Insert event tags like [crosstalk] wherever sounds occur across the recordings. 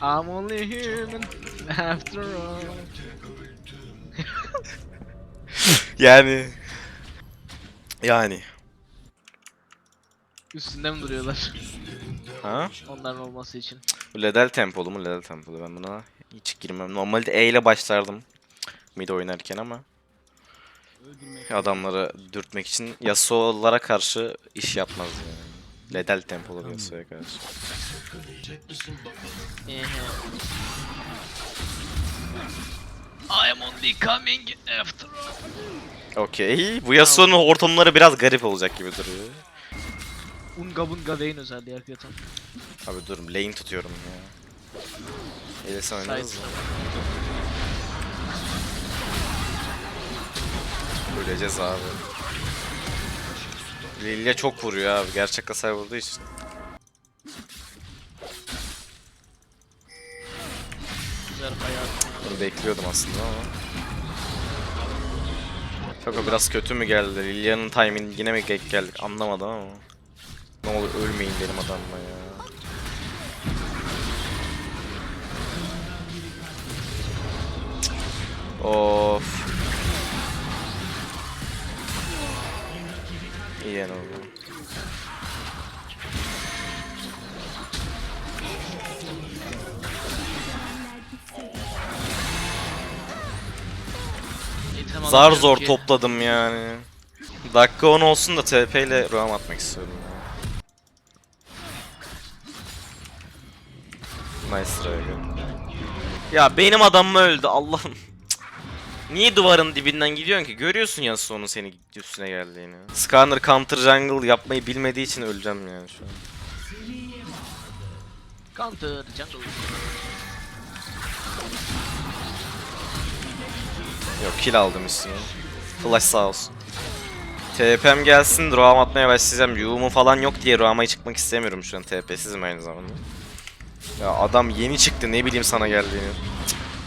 I'm only human after all. [laughs] Yani. Yani. Üstünde mi duruyorlar? Ha? Onların olması için. Bu Ledel tempolu mu? Ledel tempolu. Ben buna hiç girmem. Normalde E ile başlardım. Mid oynarken ama. Adamları dürtmek için Yasuo'lara karşı iş yapmaz yani. Ledel tempolu Yasuo'ya karşı. Ehe. I am only coming after. Okey. Bu Yasuo'nun hortumları biraz garip olacak gibi duruyor. Unga bunga Vayne özelliği hakikaten. Abi dur lane tutuyorum ya. Eylesen oynarız mı? Öleceğiz abi. Lilia çok vuruyor abi. Gerçek hasar vurduğu için. Bekliyordum aslında ama. O biraz kötü mü geldi? Lilia'nın timing yine mi gek geldik anlamadım ama. Ne olur ölmeyin benim adamla ya. Of. İyi yani. Zar zor ki. topladım yani. Dakika 10 olsun da TP ile roam atmak istiyorum ya. Nice try. Ya benim adam mı öldü Allah'ım. Niye duvarın dibinden gidiyorsun ki? Görüyorsun ya sonu seni üstüne geldiğini. Skarner counter jungle yapmayı bilmediği için öleceğim yani şu an. Counter jungle. Yok kill aldım üstüne. Flash sağ olsun. TP'm gelsin roam atmaya başlayacağım. Yuğumu falan yok diye roam'a çıkmak istemiyorum şu an TP'sizim aynı zamanda. Ya adam yeni çıktı ne bileyim sana geldiğini.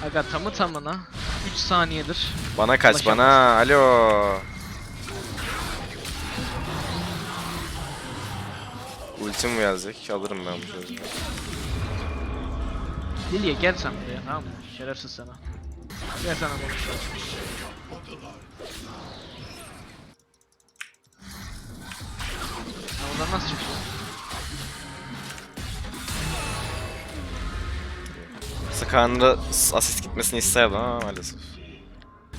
Aga tamı tamına 3 saniyedir. Bana kaç Ulaşamaz. bana alo. Ultim mi gelecek? Alırım ben bu çocuğu. Lilia gel sen buraya tamam mı? Şerefsiz sana. Gel sana konuşalım. Oradan nasıl çıkıyorsun? Skarner'a asist gitmesini isterdim ama maalesef.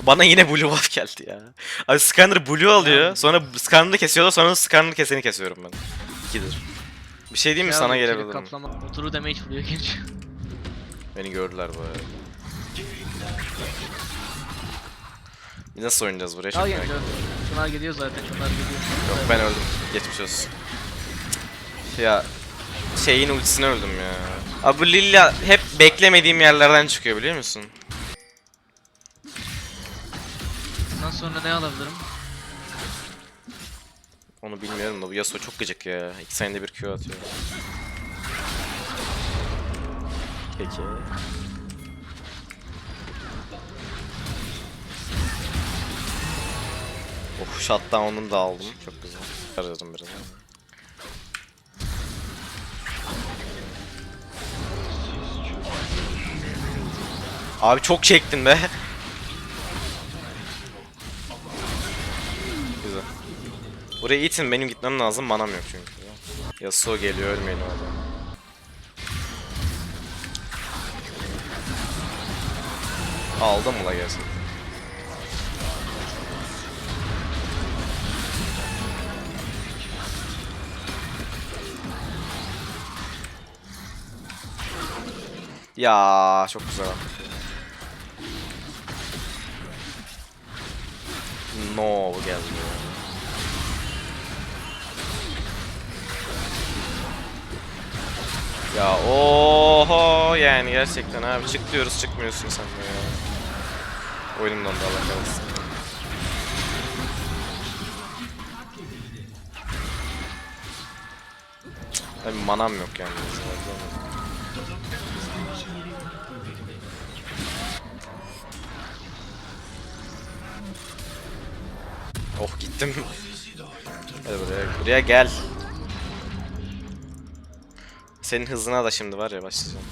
Bana yine blue buff geldi ya. Abi Skarner blue alıyor. Sonra Skarner'ı kesiyorlar. Sonra Skarner'ı keseni kesiyorum ben. İkidir. Bir şey diyeyim mi sana gelebilirim. Kaplama. Oturu damage vuruyor genç. Beni gördüler bu arada. Nasıl oynayacağız buraya? Al genç ediyorum. Şunlar geliyor zaten şunlar geliyor. Yok ben öldüm. Geçmiş olsun. Ya şeyin ultisine öldüm ya. Abi bu Lilia hep beklemediğim yerlerden çıkıyor biliyor musun? Bundan sonra ne alabilirim? Onu bilmiyorum da bu Yasuo çok gıcık ya. İki saniyede bir Q atıyor. Peki. Oh shutdown'unu da aldım. Çok güzel. Arıyorum biraz. Abi çok çektin be. Güzel. Buraya itin benim gitmem lazım manam yok çünkü. Yasuo geliyor ölmeyin orada. Aldım mı la Ya çok güzel. No geldi. ya. Ya oho yani gerçekten abi çık diyoruz çıkmıyorsun sen de ya. Oyunumdan da Allah kahretsin. Abi manam yok yani. Oh gittim. Hadi buraya, buraya gel. Senin hızına da şimdi var ya başlayacağım.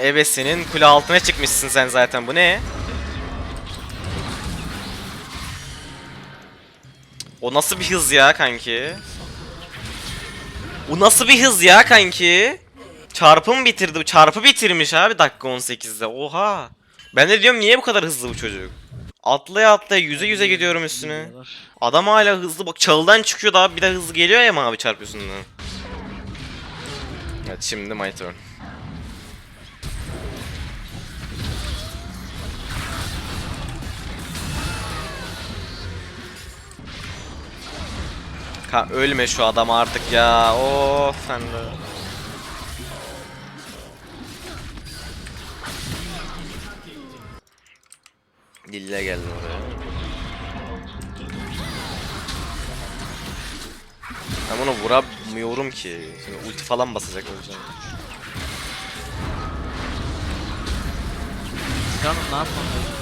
Evet senin kule altına çıkmışsın sen zaten bu ne? O nasıl bir hız ya kanki? O nasıl bir hız ya kanki? Çarpı mı bitirdi? Çarpı bitirmiş abi dakika 18'de. Oha. Ben de diyorum niye bu kadar hızlı bu çocuk? Atlaya atlaya yüze yüze gidiyorum üstüne. Adam hala hızlı bak çalıdan çıkıyor daha bir de hızlı geliyor ya mavi çarpıyorsun da. Evet şimdi my turn. Ka ölme şu adam artık ya. Of sen de. Lille geldi oraya. Ben bunu vuramıyorum ki. Şimdi ulti falan basacak öleceğim. Canım ne yapmam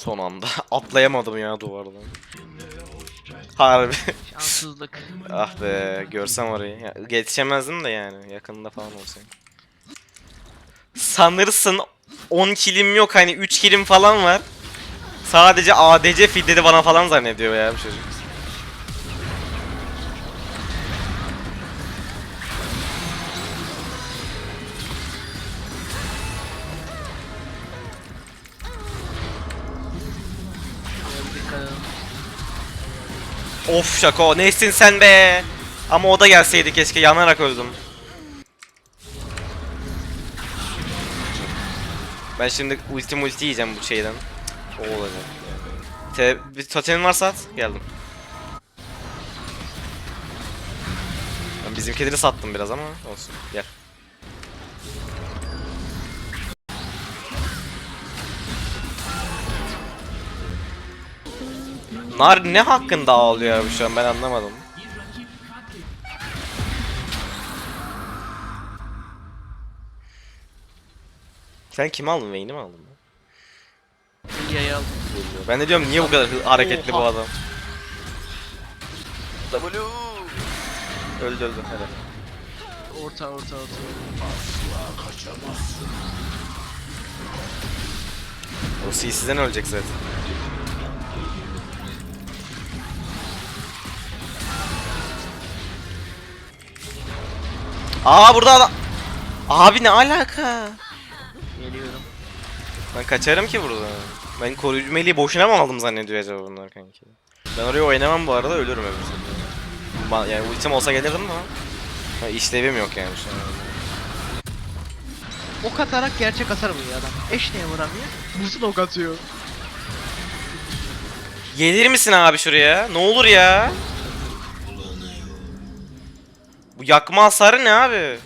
Son anda. [laughs] Atlayamadım ya duvardan. Harbi. Şanssızlık. [laughs] ah be görsem orayı. Ya, yetişemezdim de yani yakında falan olsaydı. Sanırsın 10 kilim yok hani 3 kilim falan var. Sadece ADC fidleri bana falan zannediyor ya bu çocuk. Of Şako neysin sen be? Ama o da gelseydi keşke yanarak öldüm. Ben şimdi ulti multi yiyeceğim bu şeyden. O olacak. Te bir totemin varsa at. Geldim. Ben bizimkileri sattım biraz ama olsun. Gel. Nar ne hakkında ağlıyor abi şu an ben anlamadım. Sen kimi aldın? Vayne'i mi aldın? Yayı al. Ben de diyorum niye bu kadar hareketli bu adam? W. Öldü öldü hadi. Orta orta orta. O CC'den ölecek zaten. Aa burada adam. Abi ne alaka? Geliyorum. Ben kaçarım ki burada. Ben koruyucu meleği boşuna mı aldım zannediyor acaba bunlar kanki? Ben oraya oynamam bu arada ölürüm öbür türlü. Yani ultim olsa gelirdim ama. Ha, işlevim yok yani şu an. Ok atarak gerçek hasar vuruyor adam. Eş neye vuramıyor? Musul ok atıyor. Gelir misin abi şuraya? Ne olur ya? Bu yakma hasarı ne abi? [laughs]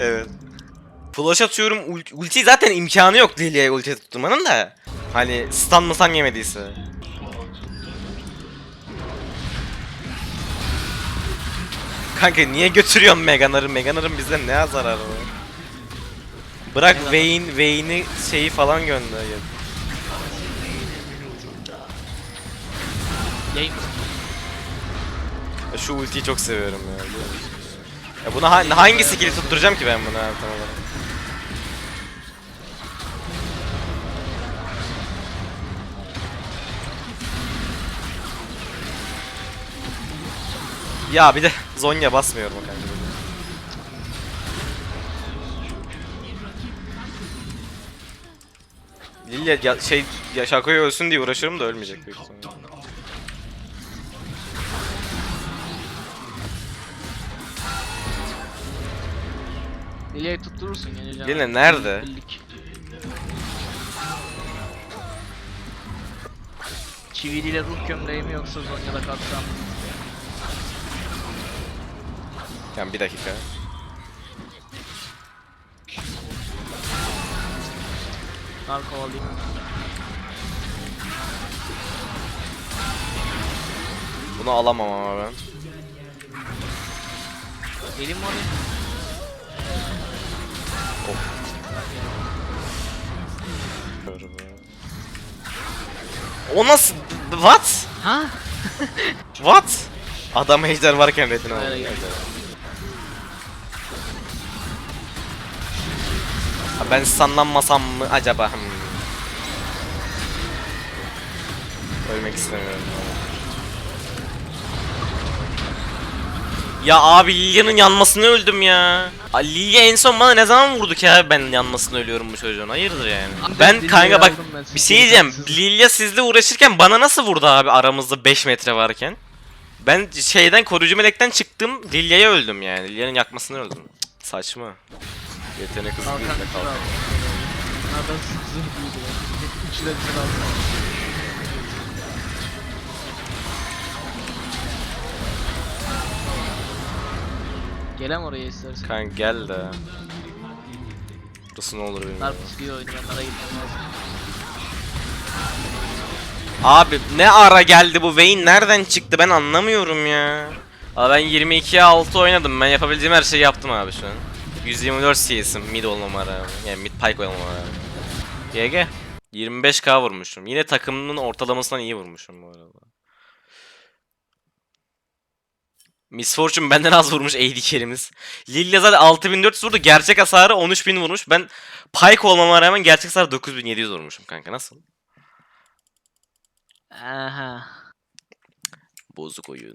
evet. Flash atıyorum. Ult ulti zaten imkanı yok Lilia'ya ulti tutturmanın da. Hani stun mı yemediyse. Kanka niye götürüyorsun Meganar'ı? Meganar'ın bizden ne zararı var? Bırak Vayne, Vayne'i şeyi falan gönder. Yayın. Ya Şu ultiyi çok seviyorum ya. Ya buna ha- hangi skill'i tutturacağım ki ben buna tam olarak? Ya bir de Zonya basmıyorum o kanka. Lilia ya, şey ya Shaco'yu ölsün diye uğraşıyorum da ölmeyecek büyük ihtimalle. Lilia'yı tutturursun geleceğim. Lila nerede? Birlik. Çiviliyle ruh gömleği mi yoksa Zonya'da kalksam? Yani bir dakika. Nar kovalayayım. Bunu alamam ama ben. Geleyim mi oraya? O nasıl? What? Ha? [laughs] What? Adam ejder varken redini aldı. Ben sanlanmasam mı acaba? Hmm. Ölmek istemiyorum. Ya abi Lilia'nın yanmasını öldüm ya. Lilia en son bana ne zaman vurdu ki abi ben yanmasını ölüyorum bu çocuğun. Hayırdır yani. Ben kanka bak bir şey diyeceğim. Lilia sizle uğraşırken bana nasıl vurdu abi aramızda 5 metre varken? Ben şeyden koruyucu melekten çıktım Lilia'ya öldüm yani. Lilia'nın yakmasını öldüm. Cık, saçma. Yetenek kalkan. aldım. Bunlardan zırh büyüdü. De Gelem oraya istersen. Kanka gel de. Burası ne olur Nar bilmiyorum. pisliyor oyunu ben nara gitmem lazım. Abi ne ara geldi bu Vayne nereden çıktı ben anlamıyorum ya. Abi ben 22'ye 6 oynadım ben yapabildiğim her şeyi yaptım abi şu an. 124 CS'im mid olmama rağmen yani mid pike olmama rağmen. GG. 25k vurmuşum. Yine takımının ortalamasından iyi vurmuşum bu arada. Miss Fortune benden az vurmuş AD carry'miz. Lilia zaten 6400 vurdu. Gerçek hasarı 13000 vurmuş. Ben Pike olmama rağmen gerçek hasarı 9700 vurmuşum kanka. Nasıl? Aha. Bozuk oyun.